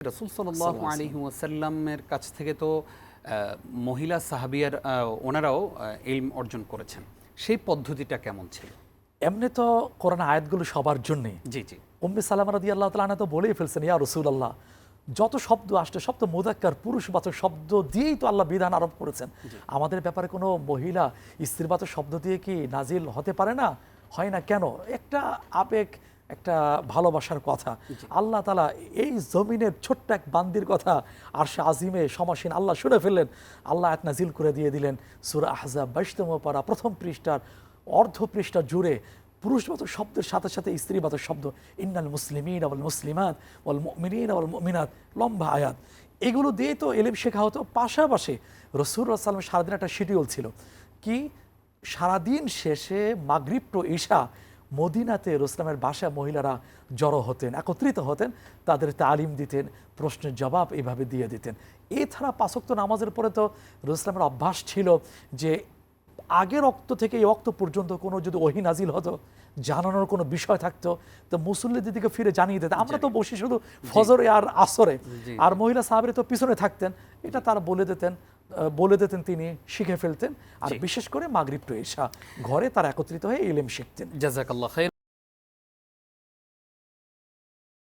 রসুল সাল্লাহ আলী ওয়াসাল্লামের কাছ থেকে তো আহ, মহিলা সাহাবিয়ার আহ, ওনারাও এলম অর্জন করেছেন। সেই পদ্ধতিটা কেমন ছিল? এমনি তো কোরআন আয়াতগুলো সবার জন্যে জি জি। উম্মে সালামা রাদি আল্লাহ তালা তো বলেই ফেলছেন ইয়া রসুল আল্লাহ যত শব্দ আসছে সব তো মোদাক্কার পুরুষবাচক শব্দ দিয়েই তো আল্লাহ বিধান আরোপ করেছেন। আমাদের ব্যাপারে কোনো মহিলা স্ত্রীবাচক শব্দ দিয়ে কি নাজিল হতে পারে না? হয় না কেন? একটা আবেগ একটা ভালোবাসার কথা। আল্লাহ তালা এই জমিনের ছোট্ট এক বান্দির কথা আর সে আজিমে সমাসীন আল্লাহ শুনে ফেললেন। আল্লাহ এক নাজিল করে দিয়ে দিলেন সুরা আহজাব বাইশতম পারা প্রথম পৃষ্ঠার অর্ধ পৃষ্ঠা জুড়ে পুরুষবাচক শব্দের সাথে সাথে স্ত্রীবাচক শব্দ ইন্নাল মুসলিমিন আবল মুসলিমাত ওয়াল মুমিনিন আবল মুমিনাত লম্বা আয়াত। এগুলো দিয়ে তো এলিম শেখা হতো। পাশাপাশি রসুর সাল্লামের সারাদিন একটা শিডিউল ছিল। কি? সারাদিন শেষে মাগরিব টু ঈশা মদিনাতে রোসলামের বাসায় মহিলারা জড়ো হতেন, একত্রিত হতেন, তাদের তালিম দিতেন, প্রশ্নের জবাব এভাবে দিয়ে দিতেন। এছাড়া পাশক্ত নামাজের পরে তো রোসলামের অভ্যাস ছিল যে আগের রক্ত থেকে এই রক্ত পর্যন্ত কোনো যদি ওহি নাজিল হতো জানানোর কোনো বিষয় থাকতো তো মুসল্লিদের দিকে ফিরে জানিয়ে দিতেন। আমরা তো বসি শুধু ফজরে আর আসরে। আর মহিলা সাহাবের তো পিছনে থাকতেন। এটা তারা বলে দিতেন বলে দিতেন তিনি শিখে ফেলতেন। আর বিশেষ করে মাগরিব টু এশা ঘরে তারা একত্রিত হয়ে এলেম শিখতেন। জাজাকাল্লাহ